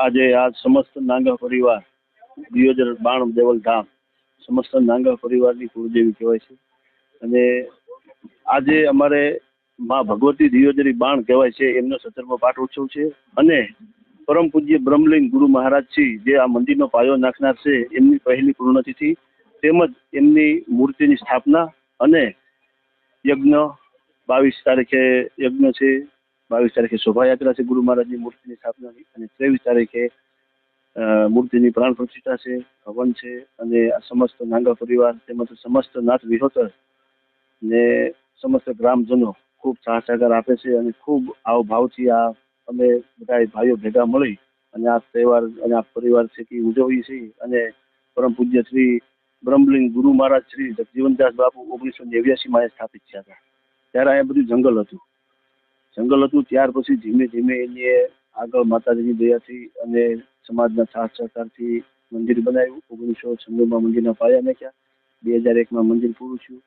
આજે આ સમસ્ત નાંગા પરિવાર, દિયોદર બાણ દેવલ ધામ, સમસ્ત નાંગા પરિવારની કુળદેવી કહેવાય છે. અને આજે અમારે માં ભગવતી દિયોદરી બાણ કહેવાય છે, એમનો સત્તરમો પાઠ ઉત્સવ છે. અને પરમ પૂજ્ય બ્રહ્મલિંગ ગુરુ મહારાજ શ્રી જે આ મંદિરનો પાયો નાખનાર છે, એમની પહેલી પૂર્ણતિથિ, તેમજ એમની મૂર્તિની સ્થાપના અને યજ્ઞ, બાવીસ તારીખે યજ્ઞ છે. બાવીસ તારીખે શોભાયાત્રા છે ગુરુ મહારાજની મૂર્તિની સ્થાપનાની અને ત્રેવીસ તારીખે મૂર્તિની પ્રાણ પ્રતિષ્ઠા છે, હવન છે અને આ સમસ્ત નાંગા પરિવાર તેમજ સમસ્ત નાથ વિહોતર ને સમસ્ત ગ્રામજનો ખૂબ સાથ સહકાર આપે છે અને ખૂબ આવભાવથી આ અમે બધા ભાઈઓ ભેગા મળી અને આ તહેવાર અને આ પરિવાર છે કે ઉજવીએ છીએ અને પરમ પૂજ્ય શ્રી બ્રહ્મલિંગ ગુરુ મહારાજ શ્રી જગજીવનદાસ બાપુ ઓગણીસો નેવ્યાસીમાં એ સ્થાપિત થયા હતા. ત્યારે અહીંયા બધું જંગલ હતું. જંગલ હતું, ત્યાર પછી ધીમે ધીમે એની આગળ માતાજીની દયાથી અને સમાજના સાથ સહકારથી મંદિર બનાવ્યું. ઓગણીસો છન્નુંમાં મંદિરના પાયા નાખ્યા. બે હજાર એકમાં મંદિર પૂરું થયું.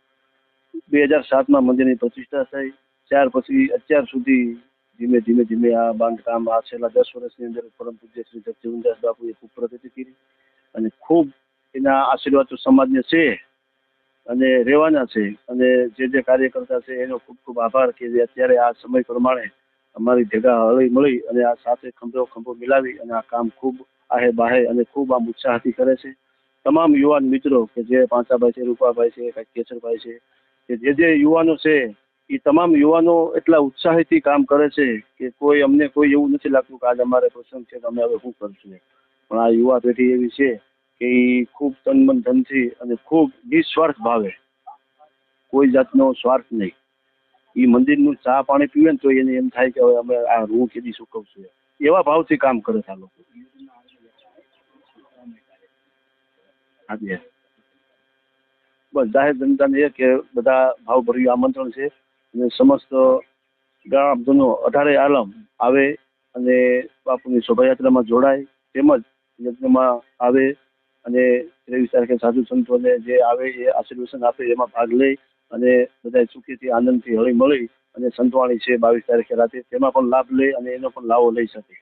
બે હજાર સાતમાં મંદિરની પ્રતિષ્ઠા થઈ. ત્યાર પછી અત્યાર સુધી ધીમે ધીમે ધીમે આ બાંધકામ આ છેલ્લા દસ વર્ષની અંદર પરમ પૂજ્ય શ્રી જગજીવનદાસ બાપુએ ખૂબ પ્રગતિ કરી. અને ખૂબ એના આશીર્વાદ તો સમાજને છે. અને રહેવાના છે. અને જે જે કાર્યકર્તા છે, એનો ખૂબ ખૂબ આભાર કે જે અત્યારે આ સમય પ્રમાણે અમારી ભેગા હળી મળી અને આ સાથે ખંભો ખંભો મિલાવી અને આ કામ ખૂબ આહે બાહે અને ખૂબ આમ ઉત્સાહથી કરે છે. તમામ યુવાન મિત્રો કે જે પાંચાભાઈ છે, રૂપાભાઈ છે કેસરભાઈ છે, કે જે જે યુવાનો છે એ તમામ યુવાનો એટલા ઉત્સાહીથી કામ કરે છે કે કોઈ અમને કોઈ એવું નથી લાગતું કે આજ અમારે પ્રસંગ છે તો અમે હવે શું કરશું. પણ આ યુવા પેઢી એવી છે કે એ ખૂબ તન મન ધનથી અને ખૂબ નિસ્વાર્થ ભાવે. કોઈ જાતનો સ્વાર્થ નહીં. એ મંદિરનું ચા પાણી પીવે ને તો એને એમ થાય કે હવે અમે આ રૂ કેદી સુકવશું એવા ભાવથી કામ કરે છે આ લોકો. હાજી બસ, જાહેર જનતાને એ કે બધા ભાવભર્યું આમંત્રણ છે અને સમસ્ત ગ્રામજનો અઢારે આલમ આવે અને બાપુની શોભાયાત્રામાં જોડાય. તેમજ યજ્ઞમાં આવે અને ત્રેવીસ તારીખે સાધુ સંતોને જે આવે એ આશીર્વચન આપે, એમાં ભાગ લઈ અને બધા સુખીથી, આનંદથી હળી મળી અને સંતવાણી છે બાવીસ તારીખે રાતે તેમાં પણ લાભ લઈ અને એનો પણ લાવો લઈ શકે.